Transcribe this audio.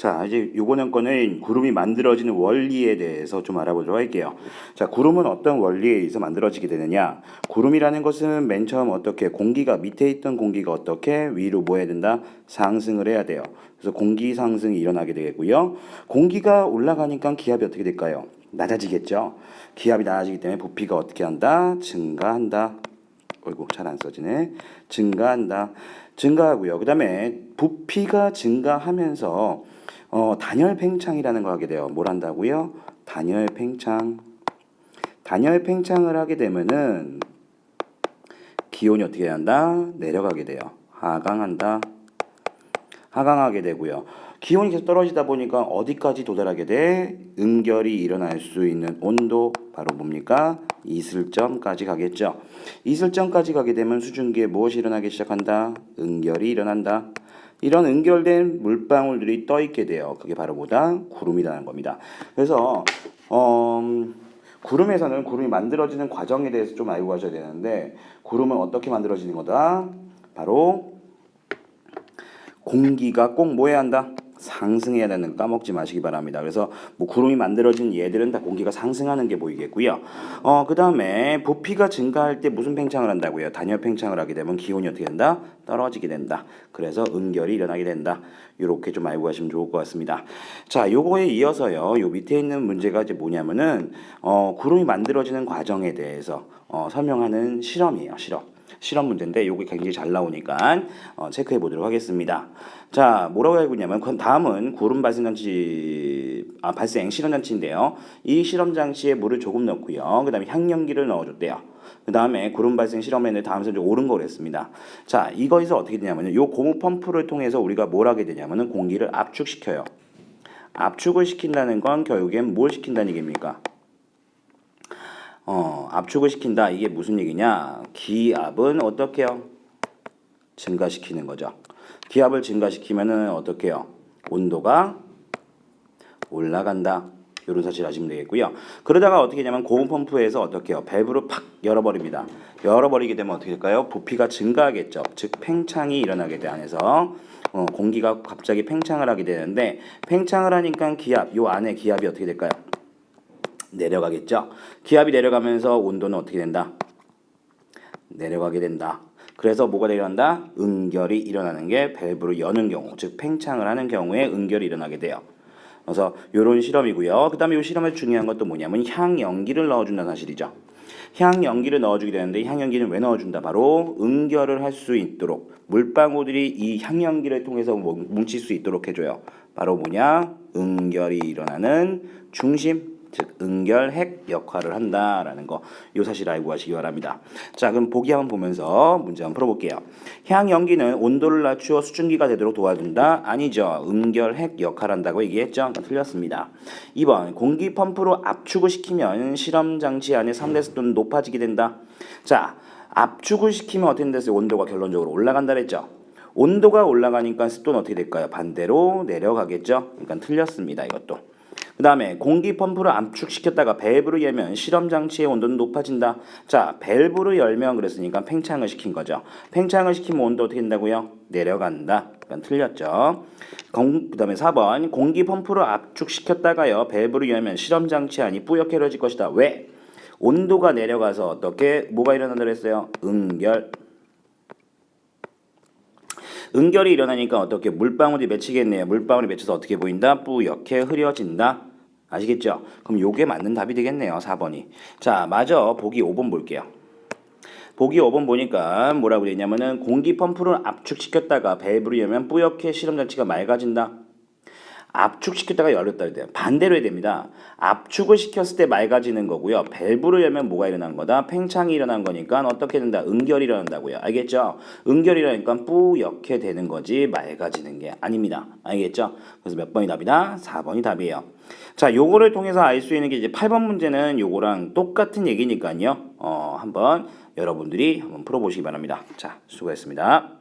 자, 이제 요거는 거는 구름이 만들어지는 원리에 대해서 좀 알아보도록 할게요. 자, 구름은 어떤 원리에 의해서 만들어지게 되느냐? 구름이라는 것은 맨 처음 어떻게 공기가 밑에 있던 공기가 어떻게 위로 뭐 해야 된다? 상승을 해야 돼요. 그래서 공기 상승이 일어나게 되겠고요. 공기가 올라가니까 기압이 어떻게 될까요? 낮아지겠죠. 기압이 낮아지기 때문에 부피가 어떻게 한다? 증가한다. 어이구 잘 안 써지네. 증가한다. 증가하고요. 그다음에 부피가 증가하면서 어, 단열 팽창이라는 걸 하게 돼요. 뭘 한다고요? 단열 팽창. 단열 팽창을 하게 되면은 기온이 어떻게 한다? 내려가게 돼요. 하강한다. 하강하게 되고요. 기온이 계속 떨어지다 보니까 어디까지 도달하게 돼? 응결이 일어날 수 있는 온도 바로 뭡니까? 이슬점까지 가겠죠. 이슬점까지 가게 되면 수증기에 무엇이 일어나기 시작한다? 응결이 일어난다. 이런 응결된 물방울들이 떠 있게 돼요. 그게 바로 뭐다? 구름이라는 겁니다. 그래서 어, 구름에서는 구름이 만들어지는 과정에 대해서 좀 알고 가셔야 되는데 구름은 어떻게 만들어지는 거다? 바로 공기가 꼭 뭐 해야 한다? 상승해야 되는 거 까먹지 마시기 바랍니다. 그래서 뭐 구름이 만들어진 얘들은 다 공기가 상승하는 게 보이겠고요. 어, 그 다음에 부피가 증가할 때 무슨 팽창을 한다고요? 단열 팽창을 하게 되면 기온이 어떻게 된다? 떨어지게 된다. 그래서 응결이 일어나게 된다. 이렇게 좀 알고 가시면 좋을 것 같습니다. 자, 요거에 이어서요. 요 밑에 있는 문제가 이제 뭐냐면은 어, 구름이 만들어지는 과정에 대해서 어, 설명하는 실험이에요. 실험. 실험 문제인데 요게 굉장히 잘 나오니까 어, 체크해 보도록 하겠습니다. 자, 뭐라고 알고 있냐면 그 다음은 구름 발생 장치 아 발생 실험 장치인데요. 이 실험 장치에 물을 조금 넣고요. 그다음에 향연기를 넣어 줬대요. 그 다음에 구름 발생 실험에는 다음 선제 옳은 거를 했습니다. 자, 이거에서 어떻게 되냐면요. 요 고무 펌프를 통해서 우리가 뭘 하게 되냐면은 공기를 압축시켜요. 압축을 시킨다는 건 결국엔 뭘 시킨다는 얘기입니까? 어, 압축을 시킨다. 이게 무슨 얘기냐? 기압은 어떻게 해요? 증가시키는 거죠. 기압을 증가시키면은 어떻게 해요? 온도가 올라간다. 이런 사실 아시면 되겠고요. 그러다가 어떻게 하냐면 고무 펌프에서 어떻게 해요? 밸브를 팍 열어버립니다. 열어버리게 되면 어떻게 될까요? 부피가 증가하겠죠. 즉 팽창이 일어나게 돼 안에서 어, 공기가 갑자기 팽창을 하게 되는데 팽창을 하니까 기압, 요 안에 기압이 어떻게 될까요? 내려가겠죠. 기압이 내려가면서 온도는 어떻게 된다? 내려가게 된다. 그래서 뭐가 내려간다? 응결이 일어나는 게 밸브를 여는 경우, 즉 팽창을 하는 경우에 응결이 일어나게 돼요. 그래서 이런 실험이고요. 그다음에 이 실험에 중요한 것도 뭐냐면 향연기를 넣어준다는 사실이죠. 향연기를 넣어주게 되는데 이 향연기는 왜 넣어준다? 바로 응결을 할 수 있도록 물방울들이 이 향연기를 통해서 뭐 뭉칠 수 있도록 해줘요. 바로 뭐냐? 응결이 일어나는 중심, 즉 응결핵 역할을 한다라는 거. 이 사실 알고 가시기 바랍니다. 자, 그럼 보기 한번 보면서 문제 한번 풀어볼게요. 향연기는 온도를 낮추어 수증기가 되도록 도와준다? 아니죠. 응결핵 역할을 한다고 얘기했죠. 그러니까 틀렸습니다. 2번 공기 펌프로 압축을 시키면 실험 장치 안에 3대 습도는 높아지게 된다. 자, 압축을 시키면 어떻게 된다어요 온도가 결론적으로 올라간다 그랬죠. 온도가 올라가니까 습도는 어떻게 될까요? 반대로 내려가겠죠. 그러니까 틀렸습니다. 이것도. 그 다음에 공기 펌프를 압축시켰다가 밸브를 열면 실험 장치의 온도는 높아진다. 자, 밸브를 열면 그랬으니까 팽창을 시킨 거죠. 팽창을 시키면 온도 어떻게 된다고요? 내려간다. 그러니까 틀렸죠. 그 다음에 4번 공기 펌프를 압축시켰다가요. 밸브를 열면 실험 장치 안이 뿌옇게려질 것이다. 왜? 온도가 내려가서 어떻게 뭐가 일어난다 그랬어요? 응결. 응결이 일어나니까 어떻게 물방울이 맺히겠네요. 물방울이 맺혀서 어떻게 보인다? 뿌옇게 흐려진다. 아시겠죠? 그럼 요게 맞는 답이 되겠네요. 4번이. 자, 맞아. 보기 5번 볼게요. 보기 5번 보니까 뭐라고 되어 있냐면은 공기 펌프를 압축시켰다가 밸브를 열면 뿌옇게 실험 장치가 맑아진다. 압축시켰다가 열렸다 그래요. 반대로 해야 됩니다. 압축을 시켰을 때 맑아지는 거고요. 밸브를 열면 뭐가 일어난 거다? 팽창이 일어난 거니까 어떻게 된다? 응결이 일어난다고요. 알겠죠? 응결이라니까 뿌옇게 되는 거지 맑아지는 게 아닙니다. 알겠죠? 그래서 몇 번이 답이다? 4번이 답이에요. 자, 요거를 통해서 알 수 있는 게 이제 8번 문제는 요거랑 똑같은 얘기니까요. 어, 한번 여러분들이 한번 풀어보시기 바랍니다. 자, 수고했습니다.